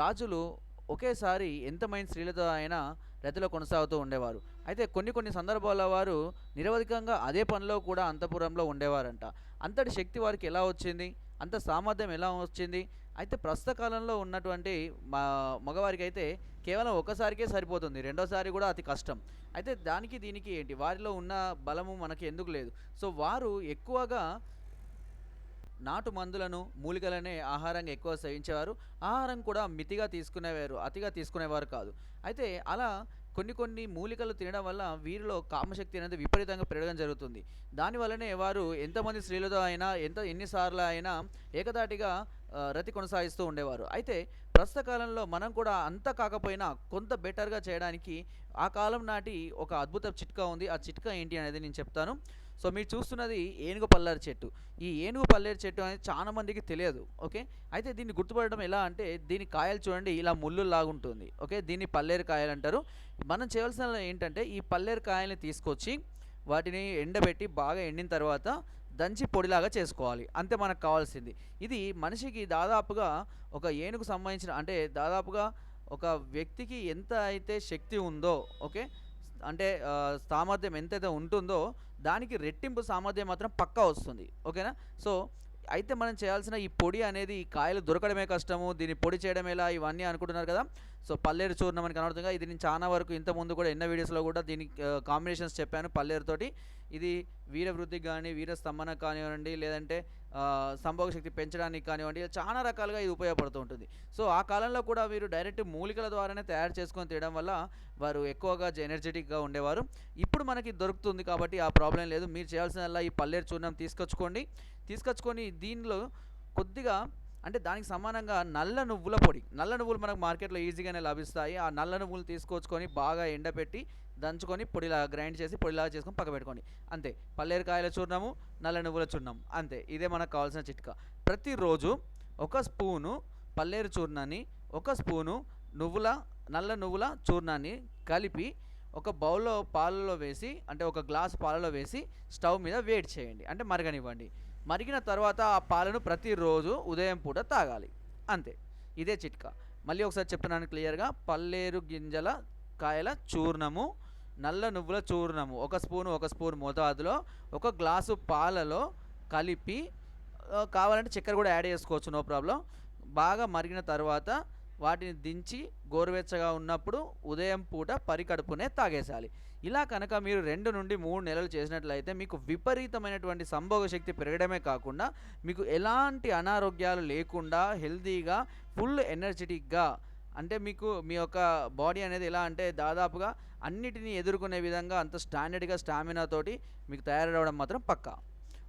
రాజులు ఒకేసారి ఎంతమైన స్త్రీలతో అయినా రతిలో కొనసాగుతూ ఉండేవారు. అయితే కొన్ని కొన్ని సందర్భాల వారు నిరవధికంగా అదే పనిలో కూడా అంతపురంలో ఉండేవారంట. అంతటి శక్తి వారికి ఎలా వచ్చింది? అంత సామర్థ్యం ఎలా వచ్చింది? అయితే ప్రస్తుత కాలంలో ఉన్నటువంటి మా మగవారికి అయితే కేవలం ఒకసారికే సరిపోతుంది. రెండోసారి కూడా అతి కష్టం. అయితే దానికి దీనికి ఏంటి? వారిలో ఉన్న బలము మనకి ఎందుకు లేదు? సో వారు ఎక్కువగా నాటు మందులను మూలికలనే ఆహారంగా ఎక్కువ సేవించేవారు. ఆహారం కూడా మితిగా తీసుకునేవారు అతిగా తీసుకునేవారు కాదు. అయితే అలా కొన్ని కొన్ని మూలికలు తినడం వల్ల వీరిలో కామశక్తి అనేది విపరీతంగా పెరగడం జరుగుతుంది. దానివల్లనే వారు ఎంతమంది స్త్రీలతో అయినా ఎంత ఎన్నిసార్లు అయినా ఏకదాటిగా రతి కొనసాగిస్తూ ఉండేవారు. అయితే ప్రస్తుత కాలంలో మనం కూడా అంత కాకపోయినా కొంత బెటర్గా చేయడానికి ఆ కాలం నాటి ఒక అద్భుత చిట్కా ఉంది. ఆ చిట్కా ఏంటి అనేది నేను చెప్తాను. సో మీరు చూస్తున్నది ఏనుగు పల్లారి చెట్టు. ఈ ఏనుగు పల్లేరు చెట్టు అనేది చాలా మందికి తెలియదు ఓకే? అయితే దీన్ని గుర్తుపడడం ఎలా అంటే దీని కాయలు చూడండి ఇలా ముళ్ళు లాగుంటుంది ఓకే? దీన్ని పల్లేరు కాయలు అంటారు. మనం చేయవలసిన ఏంటంటే ఈ పల్లేరు కాయల్ని తీసుకొచ్చి వాటిని ఎండబెట్టి బాగా ఎండిన తర్వాత దంచి పొడిలాగా చేసుకోవాలి. అంతే మనకు కావాల్సింది. ఇది మనిషికి దాదాపుగా ఒక ఏనుగు సంబంధించిన అంటే దాదాపుగా ఒక వ్యక్తికి ఎంత అయితే శక్తి ఉందో ఓకే? అంటే సామర్థ్యం ఎంతైతే ఉంటుందో దానికి రెట్టింపు సామర్థ్యం మాత్రం పక్కా వస్తుంది. ఓకేనా? సో అయితే మనం చేయాల్సిన ఈ పొడి అనేది ఈ కాయలు దొరకడమే కష్టము దీన్ని పొడి చేయడం ఎలా ఇవన్నీ అనుకుంటున్నారు కదా? సో పల్లేరు చూర్ణం అని కనబడుతుంది ఇది నేను చాలా వరకు ఇంత ముందు కూడా ఎన్నో వీడియోస్లో కూడా దీని కాంబినేషన్స్ చెప్పాను పల్లేరుతోటి ఇది వీర వృద్ధికి కానీ వీర స్తంభన కానివ్వండి లేదంటే సంభోగ శక్తి పెంచడానికి కానివ్వండి చాలా రకాలుగా ఇది ఉపయోగపడుతూ ఉంటుంది. సో ఆ కాలంలో కూడా వీరు డైరెక్ట్ మూలికల ద్వారానే తయారు చేసుకొని తినడం వల్ల వారు ఎక్కువగా ఎనర్జెటిక్గా ఉండేవారు. ఇప్పుడు మనకి దొరుకుతుంది కాబట్టి ఆ ప్రాబ్లం లేదు. మీరు చేయాల్సిన ఈ పల్లేరు చూర్ణం తీసుకొచ్చుకోండి. తీసుకొచ్చుకొని దీనిలో కొద్దిగా అంటే దానికి సమానంగా నల్ల నువ్వుల పొడి. నల్ల నువ్వులు మనకు మార్కెట్లో ఈజీగానే లభిస్తాయి. ఆ నల్ల నువ్వులు తీసుకొచ్చుకొని బాగా ఎండబెట్టి దంచుకొని పొడిలా గ్రైండ్ చేసి పొడిలాగా చేసుకొని పక్క పెట్టుకోండి అంతే. పల్లేరుకాయల చూర్ణము నల్ల నువ్వుల చూర్ణం అంతే. ఇదే మనకు కావాల్సిన చిట్కా. ప్రతిరోజు ఒక స్పూను పల్లేరు చూర్ణాన్ని ఒక స్పూను నువ్వుల నల్ల నువ్వుల చూర్ణాన్ని కలిపి ఒక బౌల్లో పాలలో వేసి అంటే ఒక గ్లాస్ పాలలో వేసి స్టవ్ మీద వేడి చేయండి. అంటే మరగనివ్వండి. మరిగిన తర్వాత ఆ పాలను ప్రతిరోజు ఉదయం పూట తాగాలి. అంతే. ఇదే చిట్కా. మళ్ళీ ఒకసారి చెప్తున్నాను క్లియర్గా. పల్లేరు గింజల కాయల చూర్ణము నల్ల నువ్వుల చూర్ణము. ఒక స్పూను ఒక స్పూన్ మోతాదులో ఒక గ్లాసు పాలలో కలిపి కావాలంటే చక్కెర కూడా యాడ్ చేసుకోవచ్చు నో ప్రాబ్లం. బాగా మరిగిన తర్వాత వాటిని దించి గోరువెచ్చగా ఉన్నప్పుడు ఉదయం పూట పరికడుపునే తాగేసాలి ఇలా కనుక మీరు రెండు నుండి మూడు నెలలు చేసినట్లయితే మీకు విపరీతమైనటువంటి సంభోగ శక్తి పెరగడమే కాకుండా మీకు ఎలాంటి అనారోగ్యాలు లేకుండా హెల్తీగా ఫుల్ ఎనర్జెటిక్గా అంటే మీకు మీ యొక్క బాడీ అనేది ఎలా అంటే దాదాపుగా అన్నిటినీ ఎదుర్కొనే విధంగా అంత స్టాండర్డ్గా స్టామినా తోటి మీకు తయారవడం మాత్రం పక్కా.